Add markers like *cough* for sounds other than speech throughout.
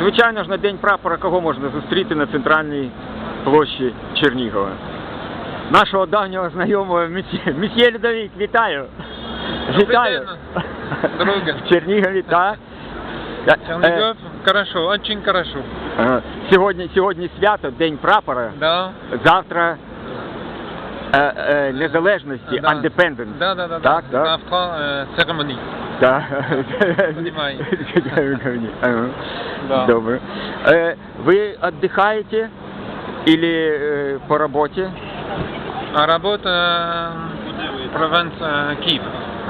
звичайно ж, на День прапора кого можна зустріти на центральній площі Чернігова? Нашого давнього знайомого месьє Людовік, вітаю! Вітаю! друге. В Чернігові, так? Е, Чернигов, хорошо, очень хорошо. е, Сьогодні, сьогодні свято, День прапора. Да. Завтра е, е, незалежності, Да. Independence. Да, да, да. Так, да. Завтра церемония. Так. Понимаю. Да. Добре. Е, ви віддихаєте или е, по роботі? А работа э, провинц э,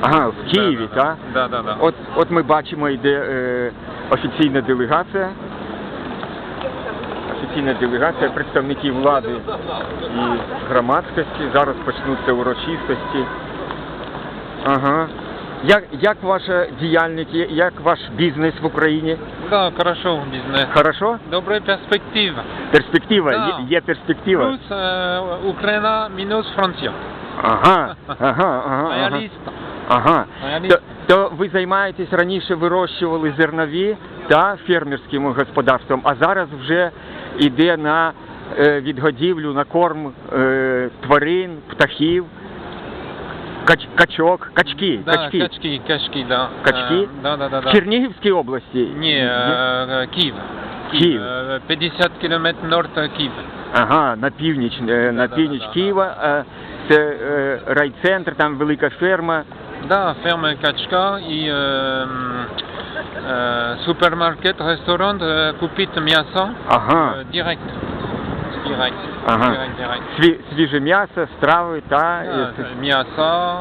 Ага, в Києві, да, так? Да, да, да. От, от ми бачимо, йде е, офіційна делегація. Офіційна делегація представників влади і громадськості. Зараз почнуться урочистості. Ага. Як, як ваша діяльність, як ваш бізнес в Україні? Да, хорошо бизнес. Хорошо? Добрая перспектива. Перспектива? Да. Є, є перспектива? Плюс э, Украина минус Франция. *laughs* Ага, ага, ага. Реалист. Ага. Реаліст. То, то ви займаєтесь раніше вирощували зернові та фермерським господарством, а зараз вже йде на е, відгодівлю, на корм е, тварин, птахів, кач, качок, качки, Да, качки. качки, качки, да. Качки? Э, да, да, да, да. В Чернігівській області? Не, э, Киев. Киев. Э, 50 километров норд Киева. Ага, на північ, е, на Да-да-да-да. північ Києва. е, Це е, райцентр, там велика ферма. Да, ферма качка и э, э, супермаркет, ресторан э, купить мясо Ага. э, директ. Директ. Ага. Директ, директ. Сві, свіже м'ясо, страви та. е, Да, мясо,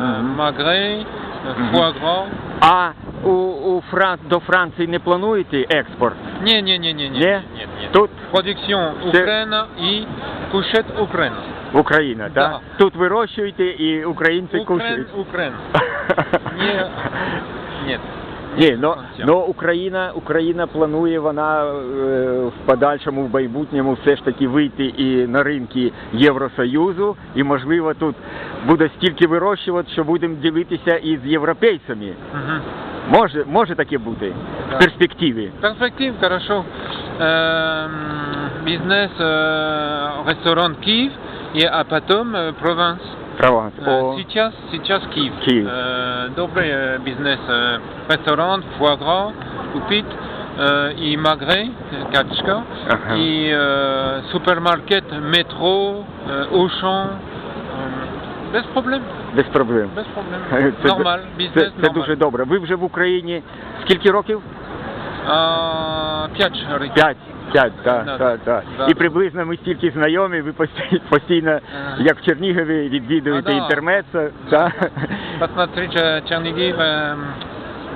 Мгм. э, Мгм. foie. А у, у Фран... до Франції не плануєте експорт? Не, не, не, не, не, Не? нет, нет. Тут Продукtion C'est- Украина и кушает Украина. Україна, Да. так? Тут вирощуєте і українці Украин, кушають. Украина. *laughs* Не, нет. Ні, ну, Франція. ну Україна, Україна планує вона е, в подальшому, в майбутньому все ж таки вийти і на ринки Євросоюзу, і можливо тут буде стільки вирощувати, що будемо ділитися із європейцями. Мгм. Може, може таке бути Да. в перспективі. Перспектив, хорошо. Эм, Бизнес, э, ресторан Киев, и а потом э, провинс. Права. Э, О, Сейчас, сейчас Киев. Киев. Э, Добрый э, бизнес, э, ресторан, foie gras, купить, э, и магрей, э, качка, Ага. и э, супермаркет, метро, э, Auchan, э, без проблем, без проблем. без проблем. *laughs* Це, Нормаль, це, бизнес це нормаль. дуже добре. Ви вже в Україні скільки років? А, Пять років. П'ять. П'ять, так, Да, так, так. да. І приблизно ми стільки знайомі, ви постійно, постійно як в Чернігові, відвідуєте А, да. інтермецо, так? Посмотреть э, Чернигів, э,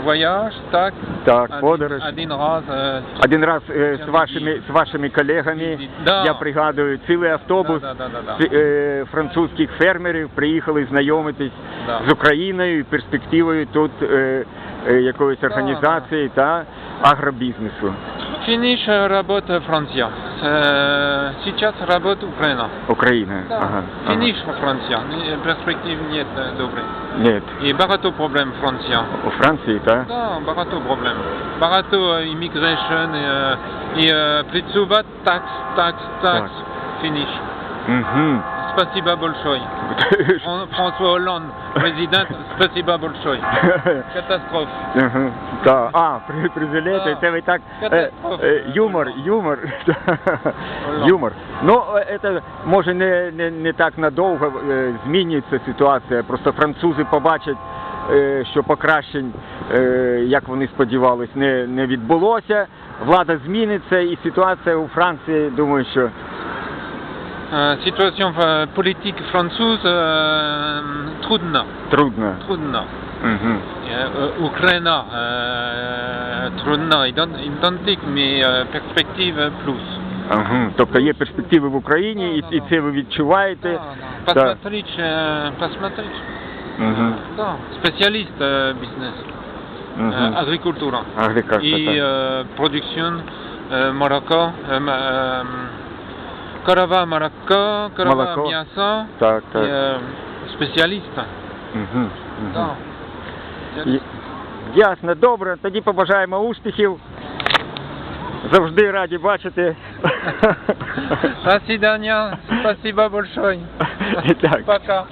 вояж, так? Так, Один- подорож. Один раз. э, Один раз е, з Чернігів. вашими, з вашими колегами, Да. я пригадую, цілий автобус Да, да, да, да, да. з, е, французьких фермерів приїхали знайомитись Да. з Україною і перспективою тут е, е, якоїсь організації та агробізнесу. Финиш э, работа Франция. Э, Сейчас работа Украина. Україна. Да. Ага, Финиш Франция. Э, Перспектив нет э, добрый. Ні, И багато проблем Франция. у Франції, так? Да, багато проблем. Багато э, immigration и, э, и э, прицуват такс, такс, такс. Так. Финиш. Угу. Спасибо большое. François *laughs* Hollande, президент, спасибо большое. *laughs* Катастрофа. Да. А, при, призелете, Да. це ви так. Катастрофа. е, юмор, юмор. юмор. Ну, це може не, не, не так надовго змінюється ситуація. Просто французи побачать, що покращень, як вони сподівались, не, не відбулося. Влада зміниться і ситуація у Франції, думаю, що Э, Ситуация э, политtique française э, трудна, трудно. трудна. Угу. Э, э, Украина э, трудна, иден- идентик, mais euh, перспектив э, плюс. Ага. Тобто є перспективи в Україні, і, і це ви відчуваєте. Да, Да. Посмотреть, э, посмотреть. Угу. Да, специалист э, бизнес, э, Угу. агрикультура. Агрикультура. И э, продукtion Корова Марокко, корова Молоко. мясо, Так, так. э, специалист. Угу. Да. Ясно, добре. Тоді побажаємо успіхів. Завжди раді бачити. До свидания. Спасибо большое. *laughs* Итак. Пока.